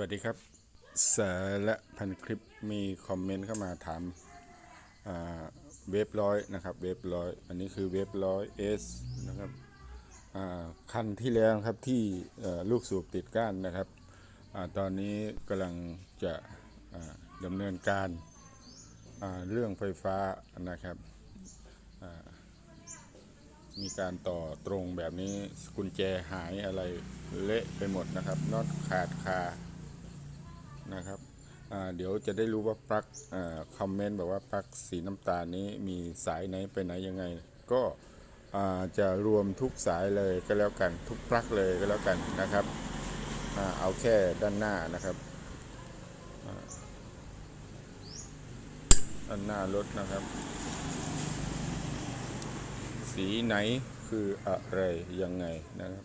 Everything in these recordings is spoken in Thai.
วัสดีครับสารพันคลิปมีคอมเมนต์เข้ามาถามเว็บร้อยนะครับเว็บร้อยอันนี้คือเว็บร้อยเอสนะครับคันที่แล้วครับที่ลูกสูบติดก้านนะครับอตอนนี้กำลังจะดำเนินการเรื่องไฟฟ้านะครับมีการต่อตรงแบบนี้กุญแจหายอะไรเละไปหมดนะครับน็อตขาดคา นะครับเดี๋ยวจะได้รู้ว่าปลั๊กคอมเมนต์แบบว่าปลั๊กสีน้ำตาลนี้มีสายไหนไปไหนยังไง ก็จะรวมทุกสายเลยก็แล้วกันทุกปลั๊กเลยก็แล้วกันนะครับอเอาแค่ด้านหน้านะครับด้านหน้ารถนะครับ สีไหนคืออะไรยังไงนะครับ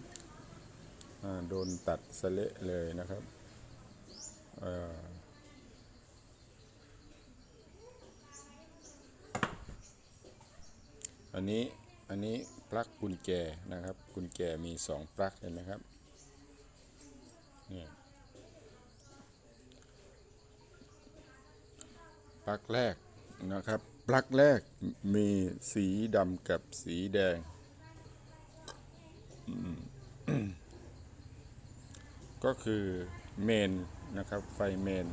โดนตัดสะเละเลยนะครับ อันนี้อันนี้ปลั๊กกุญแจนะครับ กุญแจมีสองปลั๊กเห็นไหมครับนี่ปลั๊กแรกนะครับปลั๊กแรกมีสีดำกับสีแดง ก็คือเมน นะครับ ไฟเมน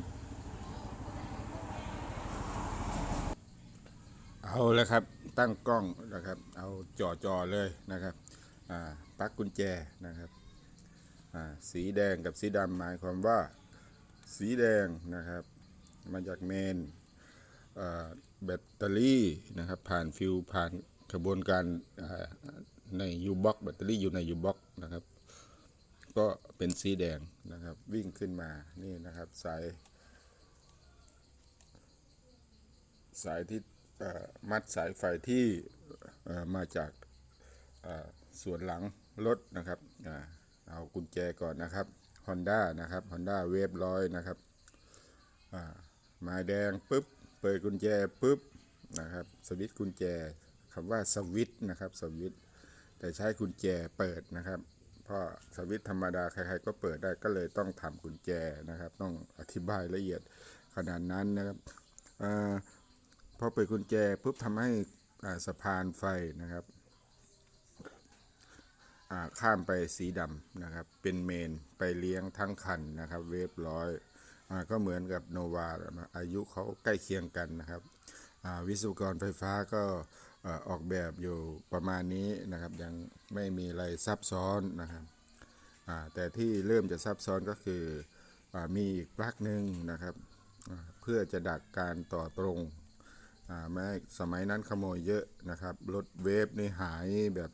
เอาแล้วครับ ตั้งกล้องนะครับ เอาจ่อจอๆเลยนะครับปลั๊กกุญแจนะครับ สีแดงกับสีดำหมายความว่าสีแดงนะครับ มาจากเมนแบตเตอรี่นะครับ ผ่านฟิวผ่านกระบวนการในยูบ็อกแบตเตอรี่อยู่ในยูบ็อกนะครับ ก็เป็นสีแดงนะครับ วิ่งขึ้นมานี่นะครับสาย สายที่มัดสายไฟที่มาจากส่วนหลังรถนะครับอเอากุญแจก่อนนะครับ Honda นะครับ Honda Wave ร้อยนะครับหมายแดงปุ๊บเปิดกุญแจปุ๊บนะครับสวิตช์กุญแจคำว่าสวิตช์นะครับสวิตช์แต่ใช้กุญแจเปิดนะครับ เพราะสวิตธรรมดาใครๆก็เปิดได้ก็เลยต้องทำกุญแจนะครับ ต้องอธิบายละเอียดขนาดนั้นนะครับอพอเปิดกุญแจปุ๊บทำให้สะพานไฟนะครับข้ามไปสีดำนะครับ เป็นเมนไปเลี้ยงทั้งคันนะครับ เวฟร้อยอก็เหมือนกับโนวาอายุเขาใกล้เคียงกันนะครับวิศวกรไฟฟ้าก็ ออกแบบอยู่ประมาณนี้นะครับ ยังไม่มีอะไรซับซ้อนนะครับแต่ที่เริ่มจะซับซ้อนก็คืออมีอีกปลั๊กหนึ่งนะครับ เพื่อจะดักการต่อตรงแม้สมัยนั้นขโมยเยอะนะครับ รถเวฟนี่หายแบบ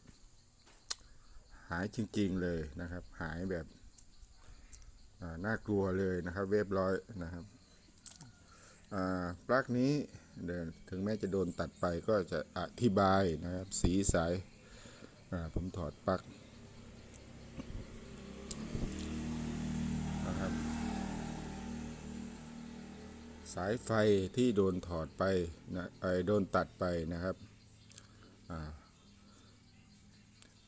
หายจริงๆเลยนะครับ หายแบบน่ากลัวเลยนะครับ เวฟร้อยนะครับปลั๊กนี้ ถึงแม้จะโดนตัดไปก็จะอธิบายนะครับ สีสายผมถอดปลั๊กนะครับ สายไฟที่โดนถอดไปนะไอโดนตัดไปนะครับ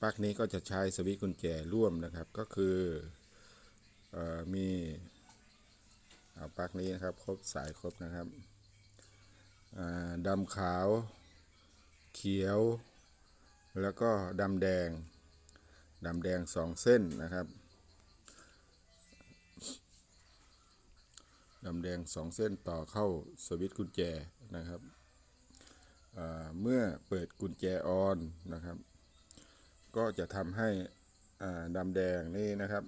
ปลั๊กนี้ก็จะใช้สวิตช์กุญแจร่วมนะครับก็คืออมีปลั๊กนี้นะครับ ครบสายครบนะครับ ดำขาว เขียว แล้วก็ดำแดงดำแดงสองเส้นนะครับดำแดงสองเส้นต่อเข้าสวิตช์กุญแจนะครับ เมื่อเปิดกุญแจออนนะครับ ก็จะทำให้ดำแดงนี่นะครับ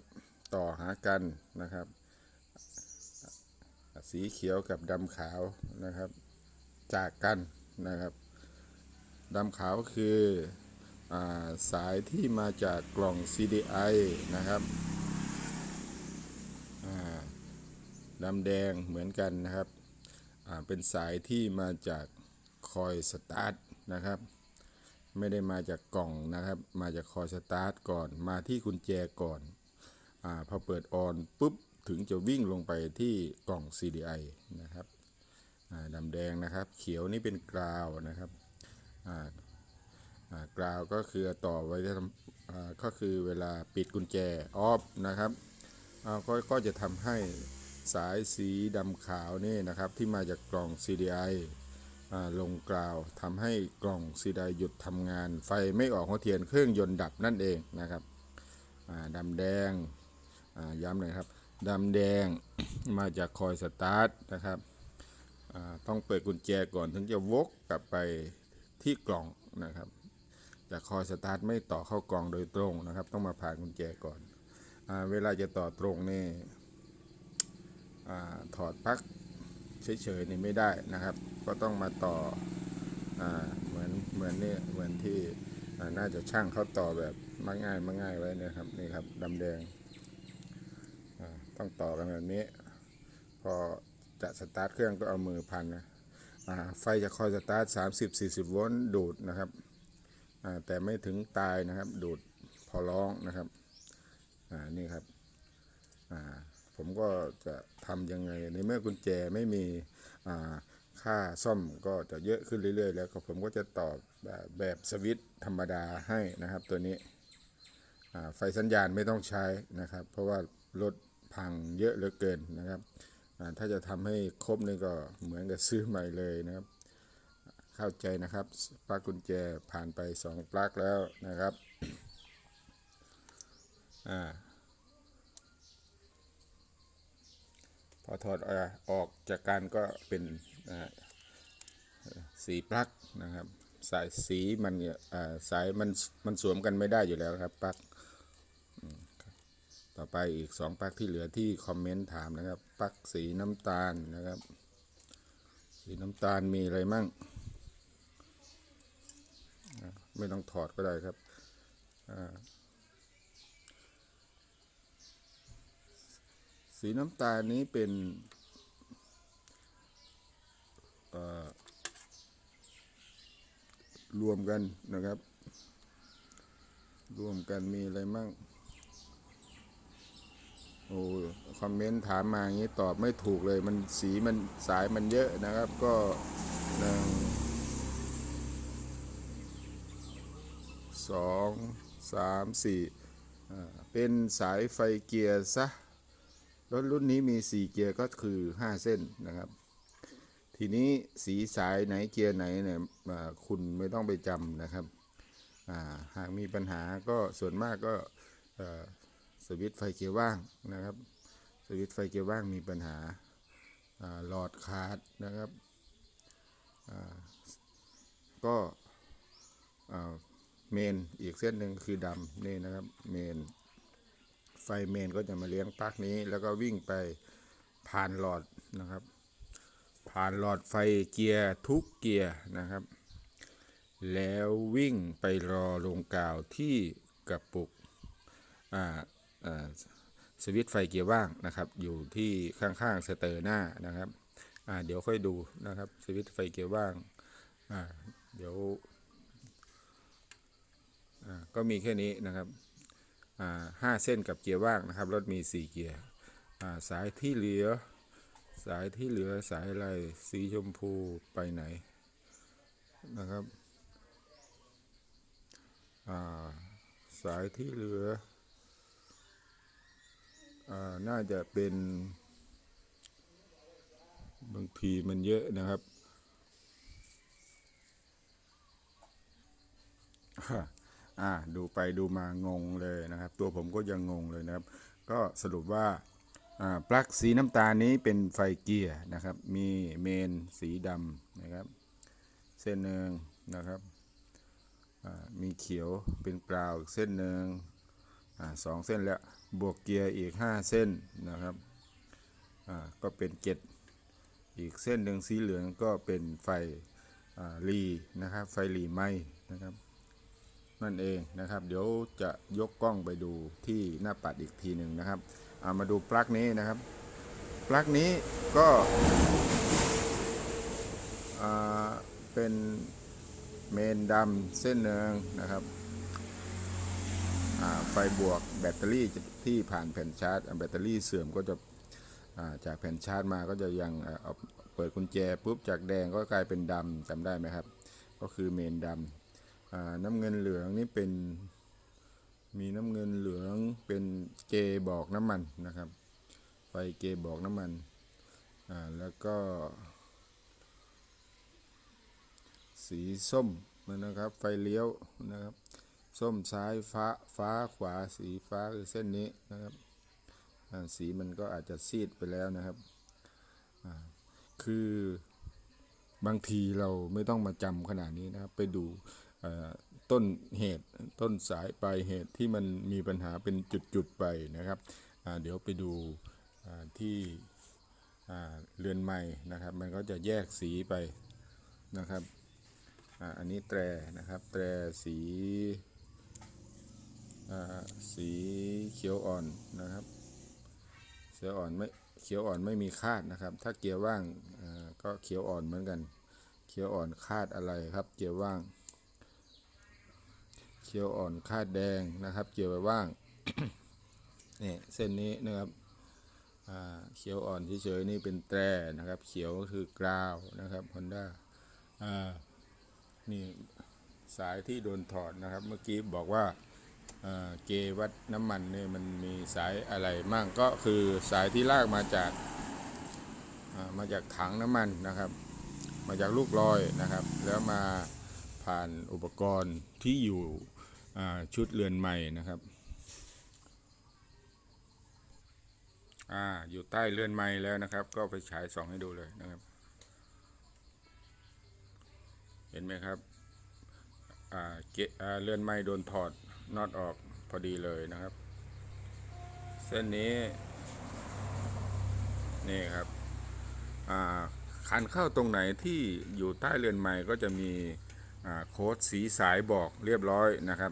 ต่อหากันนะครับ สีเขียวกับดำขาวนะครับ จากกันนะครับดำขาวคืออสายที่มาจากกล่อง CDI นะครับดำแดงเหมือนกันนะครับเป็นสายที่มาจากคอยสตาร์ทนะครับ ไม่ได้มาจากกล่องนะครับ มาจากคอยสตาร์ทก่อน มาที่กุญแจก่อนอพอเปิดออนปุ๊บถึงจะวิ่งลงไปที่กล่อง CDI นะครับ ดำแดงนะครับ เขียวนี่เป็นกราวนะครับกราวก็คือต่อไว้ที่ทำก็คือเวลาปิดกุญแจออฟนะครับก็ก็จะทำให้สายสีดำขาวนี่นะครับที่มาจากกล่อง CDI อลงกล่าวทำให้กล่อง CDI หยุดทำงาน ไฟไม่ออกหัวเทียนเครื่องยนต์ดับนั่นเองนะครับดำแดงย้ำหน่อยครับดำแดงมาจากคอยสตาร์ทนะครับ ต้องเปิดกุญแจก่อนถึงจะวกกลับไปที่กล่องนะครับจากคอยสตาร์ทไม่ต่อเข้ากล่องโดยตรงนะครับ ต้องมาผ่านกุญแจก่อนอเวลาจะต่อตรงนี่อถอดปลั๊กเฉยๆนี่ไม่ได้นะครับ ก็ต้องมาต่ออเหมือนเหมือนนี่เหมือนที่น่าจะช่างเขาต่อแบบมาง่ายมาง่ายไว้นะครับนี่ครับดำแดงต้องต่อกันแบบนี้ พอ จะสตาร์ทเครื่องก็เอามือพันนะไฟจะคอยสตาร์ท 30-40 โวลต์ดูดนะครับแต่ไม่ถึงตายนะครับ ดูดพอร้องนะครับอ่านี่ครับผมก็จะทำยังไง ในเมื่อกุญแจไม่มีค่าซ่อมก็จะเยอะขึ้นเรื่อย ๆ แล้วก็ผมก็จะตอแบบแบบสวิตธรรมดาให้นะครับตัวนี้ไฟสัญญาณไม่ต้องใช้นะครับ เพราะว่ารถพังเยอะเหลือเกินนะครับ ถ้าจะทำให้ครบนี่ก็เหมือนกับซื้อใหม่เลยนะครับ เข้าใจนะครับปลั๊กกุญแจผ่านไป 2 ปลั๊กแล้วนะครับอ่าพอถอดออกอกจากกันก็เป็นสีปลั๊กนะครับ สายสีมันสายมันมันสวมกันไม่ได้อยู่แล้วครับปลั๊กอืมครับ ต่อไปอีกสองปลั๊กที่เหลือที่คอมเมนต์ถามนะครับปลั๊กสีน้ำตาลนะครับ สีน้ำตาลมีอะไรมั่ง ไม่ต้องถอดก็ได้ครับสีน้ำตาลนี้เป็นรวมกันนะครับ รวมกันมีอะไรมั่ง โอ้คอมเมนต์ถามมาอย่างนี้ตอบไม่ถูกเลย มันสีมันสายมันเยอะนะครับ ก็หนึ่งสองสามสี่เป็นสายไฟเกียร์ซะรถรุ่นนี้มี 4 เกียร์ก็คือ 5 เส้นนะครับ ทีนี้สีสายไหนเกียร์ไหนเนี่ยคุณไม่ต้องไปจำนะครับ หากมีปัญหาก็ส่วนมากก็ สวิตไฟเกียร์ว่างนะครับ สวิตไฟเกียร์ว่างมีปัญหาหลอดขาดนะครับก็เมนอีกเส้นหนึ่งคือดำนี่นะครับเมนไฟเมนก็จะมาเลี้ยงปลั๊กนี้ แล้วก็วิ่งไปผ่านหลอดนะครับ ผ่านหลอดไฟเกียร์ทุกเกียร์นะครับ แล้ววิ่งไปรอลงกาวที่กระปุกอ่าอ่า สวิตช์ไฟเกียร์ว่างนะครับ อยู่ที่ข้างๆสเตอร์หน้านะครับเดี๋ยวค่อยดูนะครับสวิตช์ไฟเกียร์ว่างาเดี๋ยวก็มีแค่นี้นะครับห้าเส้นกับเกียร์ว่างนะครับรถมีสี่เกียร์สายที่เหลือสายที่เหลือสายอะไรสีชมพูไปไหนนะครับาสายที่เหลือ น่าจะเป็น บางทีมันเยอะนะครับอ่าดูไปดูมางงเลยนะครับ ตัวผมก็ยังงงเลยนะครับ ก็สรุปว่าอ่าปลั๊กสีน้ำตาลนี้เป็นไฟเกียร์นะครับ มีเมนสีดำนะครับ เส้นหนึ่งนะครับอ่ามีเขียวเป็นกราวอีกเส้นหนึ่ง สองเส้นแล้วบวกเกียร์อีก 5 เส้นนะครับก็เป็นเจ็ดอีกเส้นหนึ่งสีเหลืองก็เป็นไฟรีนะครับไฟรีไหมนะครับนั่นเองนะครับ เดี๋ยวจะยกกล้องไปดูที่หน้าปัดอีกทีหนึ่งนะครับามาดูปลั๊กนี้นะครับปลั๊กนี้ก็เป็นเมนดำเส้นหนึ่งนะครับ ไฟบวกแบตเตอรี่ที่ผ่านแผ่นชาร์จ แบตเตอรี่เสื่อมก็จะจากแผ่นชาร์จมาก็จะยังเปิดกุญแจปุ๊บจากแดงก็กลายเป็นดำจำได้ไหมครับ ก็คือเมนดำอ่าน้ำเงินเหลืองนี่เป็นมีน้ำเงินเหลืองเป็นเจบอกน้ำมันนะครับผเกบอกน้ำมันอ่าแล้วก็ สีส้มนะครับ ไฟเลี้ยวนะครับ ส้มซ้ายฟ้าฟ้าขวาสีฟ้าคือเส้นนี้นะครับสีมันก็อาจจะซีดไปแล้วนะครับ คือบางทีเราไม่ต้องมาจำขนาดนี้นะครับ ไปดูต้นเหตุต้นสายปลายเหตุที่มันมีปัญหาเป็นจุดๆไปนะครับเดี๋ยวไปดูที่เรือนไม้นะครับ มันก็จะแยกสีไปนะครับอันนี้แตรนะครับ แตรสี สีเขียวอ่อนนะครับเขียวอ่อนไม่เขียวอ่อนไม่มีคาดนะครับ ถ้าเกียร์ว่างก็เขียวอ่อนเหมือนกัน เขียวอ่อนคาดอะไรครับ เกียร์ว่าง เขียวอ่อนคาดแดงนะครับ เกียร์ว่างนี่เส้นนี้นะครับเขียวอ่อนเฉยๆนี่เป็นแตรนะครับ เขียวคือกราวนะครับ Honda อ่านี่สายที่โดนถอดนะครับ เมื่อกี้บอกว่า เเกวัดน้ำมันเนี่ยมันมีสายอะไรมั่งก็คือสายที่ลากมาจากามาจากถังน้ำมันนะครับ มาจากลูกลอยนะครับ แล้วมาผ่านอุปกรณ์ที่อยู่ชุดเรือนใหม่นะครับอ่าอยู่ใต้เรือนไม้แล้วนะครับ ก็ไปฉายส่องให้ดูเลยนะครับ เห็นไหมครับอ่าเกอ่าเลื่อนไม้โดนถอด น็อตออกพอดีเลยนะครับ เส้นนี้ นี่ครับคันเข้าตรงไหนที่อยู่ใต้เรือนไม้ก็จะมีโค้ดสีสายบอกเรียบร้อยนะครับ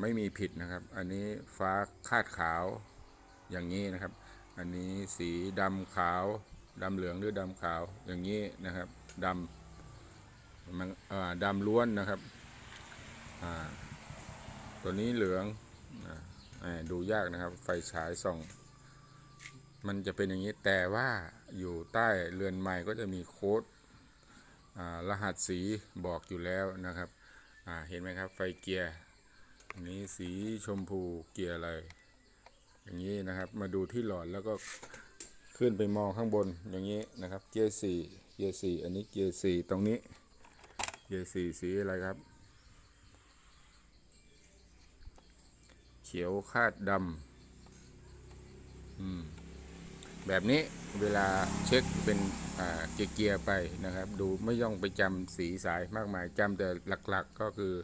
ไม่มีผิดนะครับ อันนี้ฟ้าคาดขาวอย่างนี้นะครับ อันนี้สีดำขาวดำเหลืองหรือดำขาวอย่างนี้นะครับดำมันดำล้วนนะครับอ่า ตัวนี้เหลืองอดูยากนะครับ ไฟฉายส่อง มันจะเป็นอย่างนี้แต่ว่าอยู่ใต้เรือนไม้ก็จะมีโค้ดรหัสสีบอกอยู่แล้วนะครับเห็นไหมครับ ไฟเกียร์อันนี้สีชมพูเกียร์อะไร อย่างนี้นะครับ มาดูที่หลอดแล้วก็ขึ้นไปมองข้างบนอย่างนี้นะครับ เกียร์สี่เกียร์สี่อันนี้เกียร์สี่ตรงนี้ เกียร์สี่สีอะไรครับ เขียวคาดดำแบบนี้เวลาเช็คเป็นเกียร์ไปนะครับ ดูไม่ย่องไปจำสีสายมากมายจำแต่หลักๆก็คือ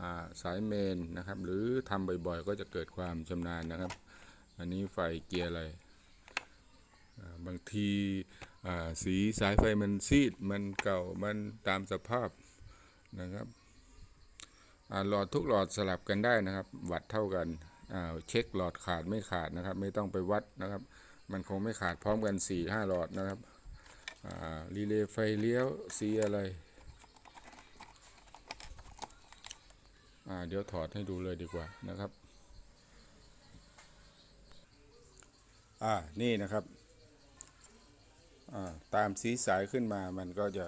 อสายเมนนะครับ หรือทำบ่อยๆ ก็จะเกิดความชำนาญนะครับ อันนี้ไฟเกียร์อะไรบางทีสีสายไฟมันซีดมันเก่ามันตามสภาพนะครับ หลอดทุกหลอดสลับกันได้นะครับ วัดเท่ากันเช็คหลอดขาดไม่ขาดนะครับ ไม่ต้องไปวัดนะครับ มันคงไม่ขาดพร้อมกัน4ี่ห้าหลอดนะครับรีเลย์ไฟเลี้ยวสีอะไรเดี๋ยวถอดให้ดูเลยดีกว่านะครับอ่านี่นะครับ ตามสีสายขึ้นมามันก็จะ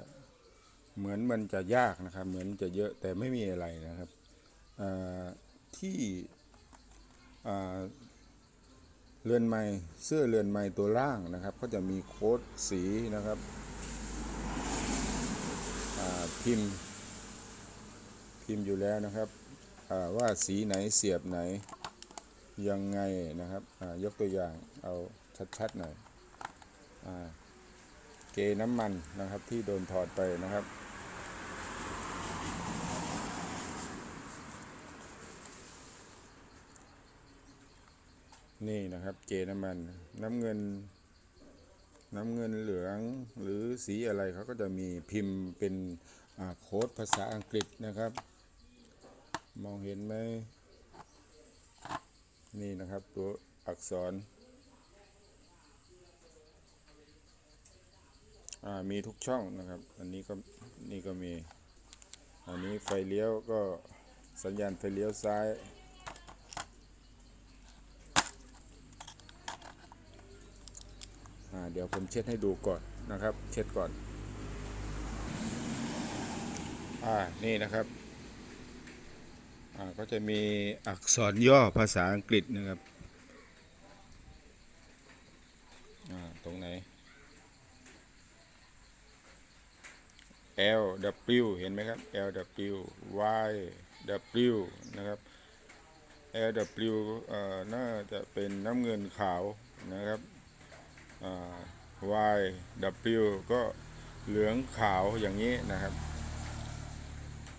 เหมือนมันจะยากนะครับ เหมือนจะเยอะแต่ไม่มีอะไรนะครับที่เรือนไม้เสื้อเรือนไม้ตัวล่างนะครับ ก็จะมีโค้ดสีนะครับพิมพ์พิมพ์อยู่แล้วนะครับว่าสีไหนเสียบไหนยังไงนะครับยกตัวอย่างเอาชัดๆหน่อยอเกน้ำมันนะครับที่โดนถอดไปนะครับ นี่นะครับเจน้ำมันน้ำเงิน น้ำเงินเหลืองหรือสีอะไรเขาก็จะมีพิมพ์เป็นโค้ดภาษาอังกฤษนะครับ มองเห็นไหมนี่นะครับตัวอักษรมีทุกช่องนะครับ อันนี้ก็นี่ก็มี อันนี้ไฟเลี้ยวก็สัญญาณไฟเลี้ยวซ้าย เดี๋ยวผมเช็ดให้ดูก่อนนะครับ เช็ดก่อน อ่า นี่นะครับ อ่า ก็จะมีอักษรย่อภาษาอังกฤษนะครับ อ่า ตรงไหน L W เห็นไหมครับ L W Y W นะครับ L W เอ่อ น่าจะเป็นน้ำเงินขาวนะครับ Y W ก็เหลืองขาวอย่างนี้นะครับ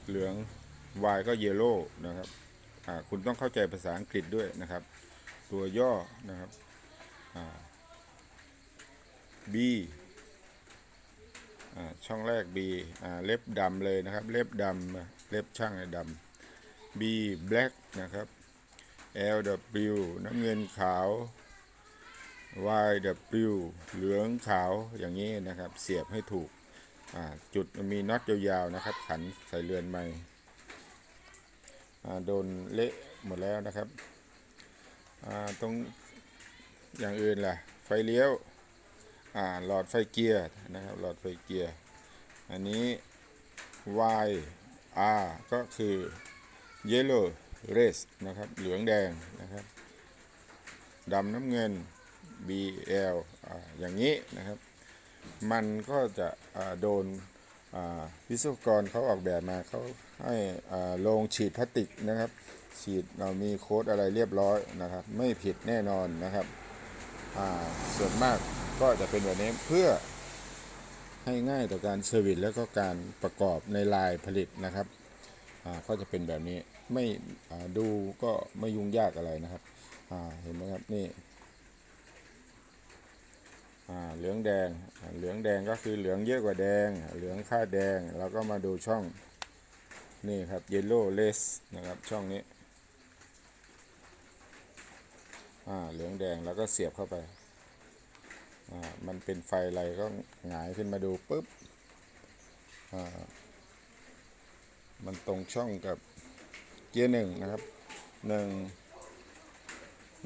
เหลือง Y ก็ yellow นะครับคุณต้องเข้าใจภาษาอังกฤษด้วยนะครับ ตัวย่อนะครับ B ช่องแรก B เล็บดำเลยนะครับ เล็บดำเล็บช่างเนี่ยดำ B black นะครับ L W น้ำเงินขาว Y W เหลืองขาวอย่างนี้นะครับ เสียบให้ถูกจุดมีน็อตยาวๆนะครับ ขันใส่เรือนใหม่โดนเละหมดแล้วนะครับตรงอย่างอื่นล่ะ ไฟเลี้ยวหลอดไฟเกียร์นะครับ หลอดไฟเกียร์ อันนี้ Y R ก็คือ yellow red นะครับ เหลืองแดงนะครับดำน้ำเงิน B L ออย่างนี้นะครับ มันก็จะโดนวิศวกรเขาออกแบบมาเขาให้ลงฉีดพลาสติกนะครับ ฉีดเรามีโค้ดอะไรเรียบร้อยนะครับ ไม่ผิดแน่นอนนะครับส่วนมากก็จะเป็นแบบนี้เพื่อให้ง่ายต่อการเซอร์วิสแล้วก็การประกอบในลายผลิตนะครับก็จะเป็นแบบนี้ไม่ดูก็ไม่ยุ่งยากอะไรนะครับเห็นไหมครับนี่ เหลืองแดง เหลืองแดงก็คือเหลืองเยอะกว่าแดง เหลืองค่าแดง แล้วก็มาดูช่องนี่ครับ yellow less นะครับช่องนี้เหลืองแดงแล้วก็เสียบเข้าไป มันเป็นไฟอะไรก็หงายขึ้นมาดูปุ๊บ มันตรงช่องกับเกียร์หนึ่งนะครับหนึ่ง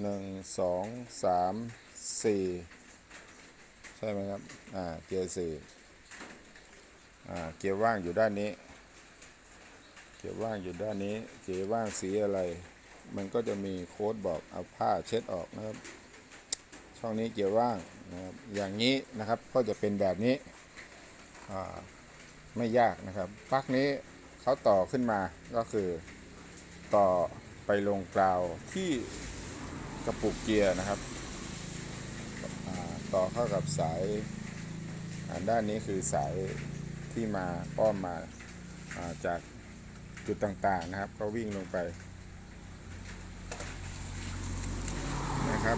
หนึ่งสองสามสี่ ช่ไหมครับ อ่า เกียร์สี่อ่า เกียร์ว่างอยู่ด้านนี้ เกียร์ว่างอยู่ด้านนี้ เกียร์ว่างสีอะไร มันก็จะมีโค้ดบอกเอาผ้าเช็ดออกนะครับ ช่องนี้เกียร์ว่างนะครับ อย่างนี้นะครับ ก็จะเป็นแบบนี้ อ่า ไม่ยากนะครับปลั๊กนี้เขาต่อขึ้นมา ก็คือต่อไปลงกราวที่กระปุกเกียร์นะครับ ต่อเข้ากับสายอ่าด้านนี้คือสายที่มาอ้อมมาาจากจุดต่างๆนะครับ ก็วิ่งลงไปนะครับ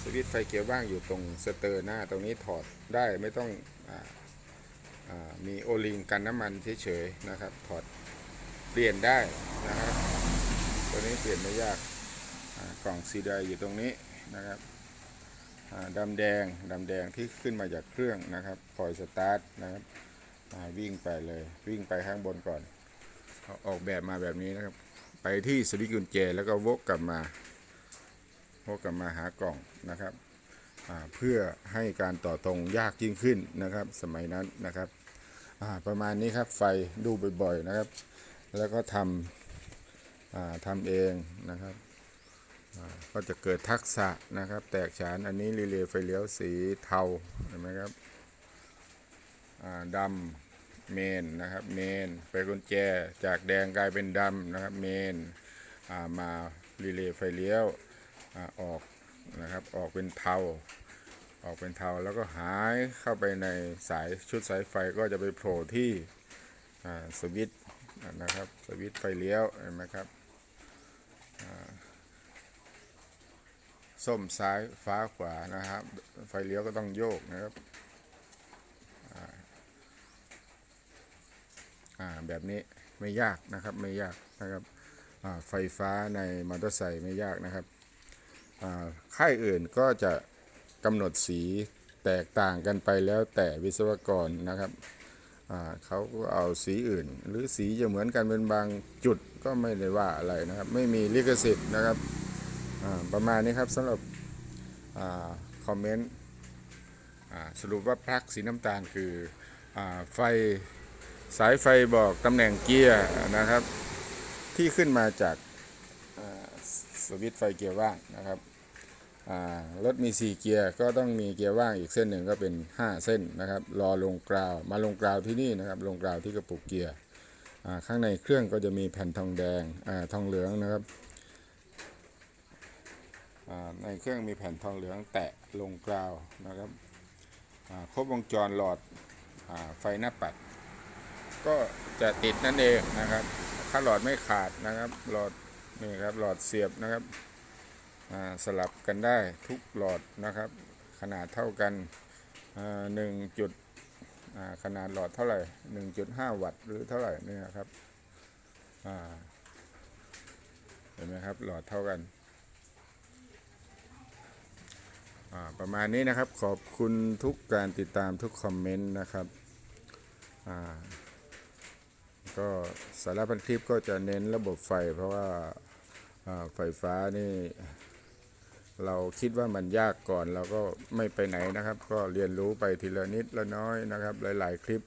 สวิตช์ไฟเกียร์ว่างอยู่ตรงสเตอร์หน้าตรงนี้ถอดได้ไม่ต้องออมีโอลิงกันน้ำมันเฉยๆนะครับ ถอดเปลี่ยนได้นะครับตัวนี้เปลี่ยนไม่ยากกล่องซีไดอยู่ตรงนี้นะครับ ดำแดงดำแดงที่ขึ้นมาจากเครื่องนะครับปล่อยสตาร์ทนะครับวิ่งไปเลยวิ่งไปข้างบนก่อนออกแบบมาแบบนี้นะครับ ไปที่สวิตช์กุญแจแล้วก็วกกลับมาพกกลับมาหากล่องนะครับเพื่อให้การต่อตรงยากยิ่งขึ้นนะครับ สมัยนั้นนะครับประมาณนี้ครับไฟดูบ่อยๆนะครับ แล้วก็ทำทำเองนะครับ ก็จะเกิดทักษะนะครับ แตกฉานอันนี้รีเลย์ไฟเลี้ยวสีเทาเห็นไหมครับดำเมนนะครับเมนไปกุญแจจากแดงกลายเป็นดำนะครับเมนามารีเลย์ไฟเลี้ยวอออกนะครับออกเป็นเทาออกเป็นเทาแล้วก็หายเข้าไปในสายชุดสายไฟก็จะไปโผล่ที่สวิตนะครับสวิตไฟเลี้ยวเห็นไหมครับอ่า ส้มซ้ายฟ้าขวานะครับ ไฟเลี้ยวก็ต้องโยกนะครับอ่าแบบนี้ไม่ยากนะครับไม่ยากนะครับไฟฟ้าในมอเตอร์ไซค์ไม่ยากนะครับอ่าค่ายอื่นก็จะกำหนดสีแตกต่างกันไปแล้วแต่วิศวกรนะครับอ่าเขาก็เอาสีอื่น หรือสีจะเหมือนกันเป็นบางจุดก็ไม่ได้ว่าอะไรนะครับ ไม่มีลิขสิทธิ์นะครับ ประมาณนี้ครับสำหรับอคอมเมนต์สรุปว่าปลั๊กสีน้ำตาลคืออไฟสายไฟบอกตำแหน่งเกียร์นะครับ ที่ขึ้นมาจากสวิตช์ไฟเกียร์ว่างนะครับรถมี 4 เกียร์ก็ต้องมีเกียร์ว่างอีกเส้นหนึ่งก็เป็น 5 เส้นนะครับ รอลงกราวมาลงกราวที่นี่นะครับ ลงกราวที่กระปุกเกียร์ข้างในเครื่องก็จะมีแผ่นทองแดงอทองเหลืองนะครับ ในเครื่องมีแผ่นทองเหลืองแตะลงกราวนะครับครบวงจรหลอดอไฟหน้าปัด ก็จะติดนั่นเองนะครับ ถ้าหลอดไม่ขาดนะครับ หลอดนี่ครับหลอดเสียบนะครับสลับกันได้ทุกหลอดนะครับ ขนาดเท่ากันหนึ่งจุดขนาดหลอดเท่าไหร่ 1.5 วัตต์หรือเท่าไหร่เนี่ยครับเห็นไหมครับหลอดเท่ากันอ่า ประมาณนี้นะครับขอบคุณทุกการติดตามทุกคอมเมนต์นะครับก็สาระพันคลิปก็จะเน้นระบบไฟ เพราะว่าไฟฟ้านี่ เราคิดว่ามันยากก่อนเราก็ไม่ไปไหนนะครับ ก็เรียนรู้ไปทีละนิดละน้อยนะครับ หลาย ๆ คลิป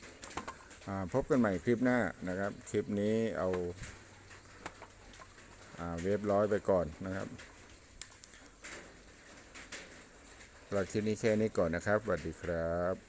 พบกันใหม่คลิปหน้านะครับ คลิปนี้เอาอเวฟร้อยไปก่อนนะครับ เราคลิปนี้แค่นี้ก่อนนะครับสวัสดีครับ